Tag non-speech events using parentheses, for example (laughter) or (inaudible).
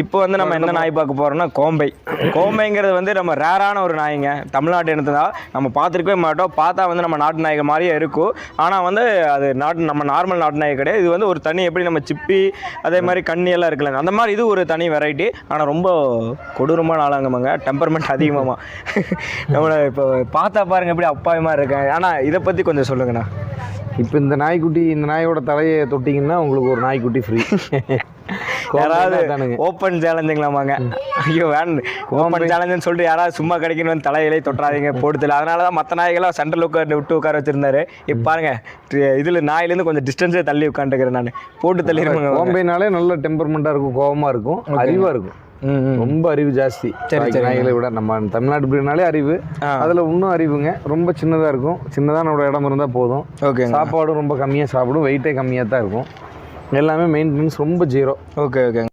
இப்போ வந்து நம்ம என்ன நாய் பார்க்க போறோம்னா கோம்பை. கோம்பைங்கிறது வந்து நம்ம ரேரான ஒரு நாய்ங்க. தமிழ்நாட்டு இனத்து தான் நம்ம பார்த்துருக்கவே மாட்டோம். பார்த்தா வந்து நம்ம நாட்டு நாய்கள் மாதிரியே இருக்கும். ஆனால் வந்து அது நாட்டு நம்ம நார்மல் நாட்டு நாய் கிடையாது. இது வந்து ஒரு தனி எப்படி நம்ம சிப்பி அதே மாதிரி கண்ணி எல்லாம் இருக்குல்ல அந்த மாதிரி இது ஒரு தனி வெரைட்டி ஆனால் ரொம்ப கொடூரமான ஆளாங்கம்மாங்க. டெம்பர்மெண்ட் அதிகமாக நம்மளை இப்போ பார்த்தா பாருங்க எப்படி அப்பாயமாக இருக்கேன் ஆனால் இதை பற்றி கொஞ்சம் சொல்லுங்கண்ணா. இப்போ இந்த நாய்க்குட்டி இந்த நாயோட தலையை தொட்டிங்கன்னா உங்களுக்கு ஒரு நாய்க்குட்டி ஃப்ரீ (laughs) யாராவது ஓப்பன் சேலஞ்சுங்களாமாங்க ஐயோ வேணும் ஓப்பன் சேலஞ்சுன்னு சொல்லிட்டு யாராவது சும்மா கிடைக்கணும் வந்து தலையிலே தொட்டுறாதீங்க (laughs) போடுதல அதனால தான் மற்ற நாய்களாம் சென்ட்ரல் உட்காந்து விட்டு உட்கார வச்சிருந்தாரு. இப்போ பாருங்க இதில் நாயிலேருந்து கொஞ்சம் டிஸ்டன்ஸே தள்ளி உட்காந்துக்கிறேன் நான். போட்டு தள்ளிடுவாங்க கோம்பைனாலே நல்ல டெம்பர்மெண்ட்டாக இருக்கும் கோவமாக இருக்கும் அறிவாக இருக்கும். ரொம்ப அறிவு ஜாஸ்தி. நாய்களை விட நம்ம தமிழ்நாட்டு பிரீட்னாலே அறிவு. அதில் இன்னும் அறிவுங்க. ரொம்ப சின்னதாக இருக்கும். சின்னதான ஒரு இடம் இருந்தால் போதும். ஓகேங்க. சாப்பாடும் ரொம்ப கம்மியாக சாப்பிடும். வெயிட்டே கம்மியாக தான் இருக்கும். எல்லாமே மெயின்டெனன்ஸ் ரொம்ப ஜீரோ ஓகே ஓகேங்க.